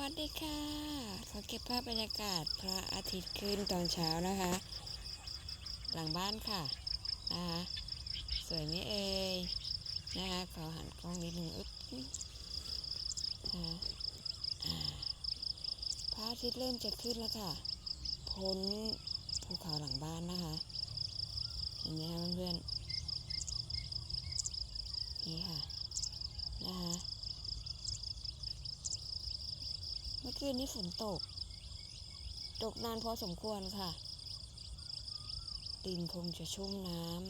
วัสดีค่ะ ขอเก็บภาพบรรยากาศพระอาทิตย์ขึ้นตอนเช้านะคะ หลังบ้านค่ะนะคะสวยไหมเอ่ยนะคะขอหันกล้องนิดนึงอึ๊บนะคะพระอาทิตย์เริ่มจะขึ้นแล้วค่ะ พ้นภูเขาหลังบ้านนะคะเห็นไหมคะเพื่อนๆนี่ค่ะนะคะ เมื่อ คืนนี้ฝนตก ตกนานพอสมควรค่ะ ดินคงจะชุ่มน้ำ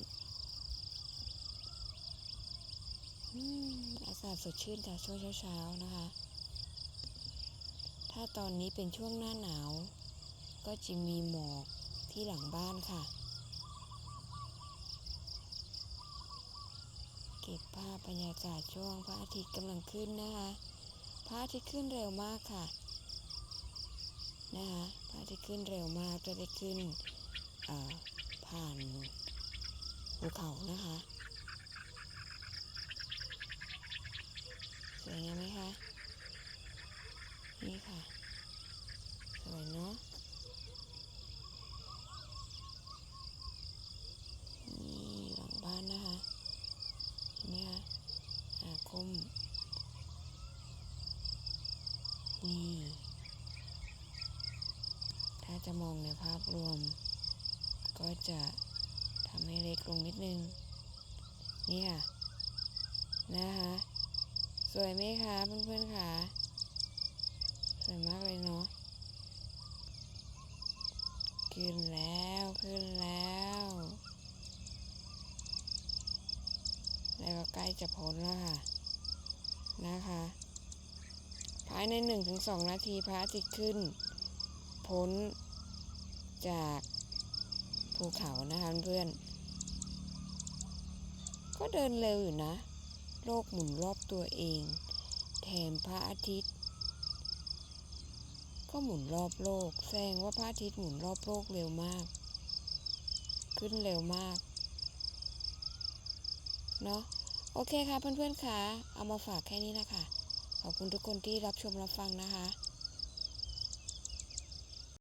อากาศสดชื่นจากช่วงเช้าๆนะคะ ถ้าตอนนี้เป็นช่วงหน้าหนาว ก็จะมีหมอกที่หลังบ้านค่ะ เก็บภาพบรรยากาศช่วงพระอาทิตย์กำลังขึ้นนะคะพระอาทิตย์ขึ้นเร็วมากค่ะ นะคะพระอาทิตย์ขึ้นเร็วมากจะได้ขึ้นผ่านภูเขานะคะสวยงามไหมคะ นี่ค่ะ สวยเนาะ นี่หลังบ้านนะคะ เห็นไหมคะอาคม นี่ ถ้า จะมองในภาพรวม ก็จะทำให้เล็กลงนิดนึง นี่ค่ะ นะคะ สวยไหมคะเพื่อนๆค่ะ สวยมากเลยเนาะขึ้นแล้วขึ้นแล้ว แล้วก็ใกล้จะพ้นแล้วค่ะ นะคะ ภายใน 1-2 นาทีพระอาทิตย์ขึ้น พ้น จากภูเขานะคะเพื่อน ก็เดินเร็วอยู่นะ โลกหมุนรอบตัวเอง แถมพระอาทิตย์ ก็หมุนรอบโลก แสดงว่าพระอาทิตย์หมุนรอบโลกเร็วมาก ขึ้นเร็วมาก เนาะโอเคค่ะเพื่อนๆค่ะ เอามาฝากแค่นี้นะคะ ขอบคุณทุกคนที่รับชมรับฟังนะคะ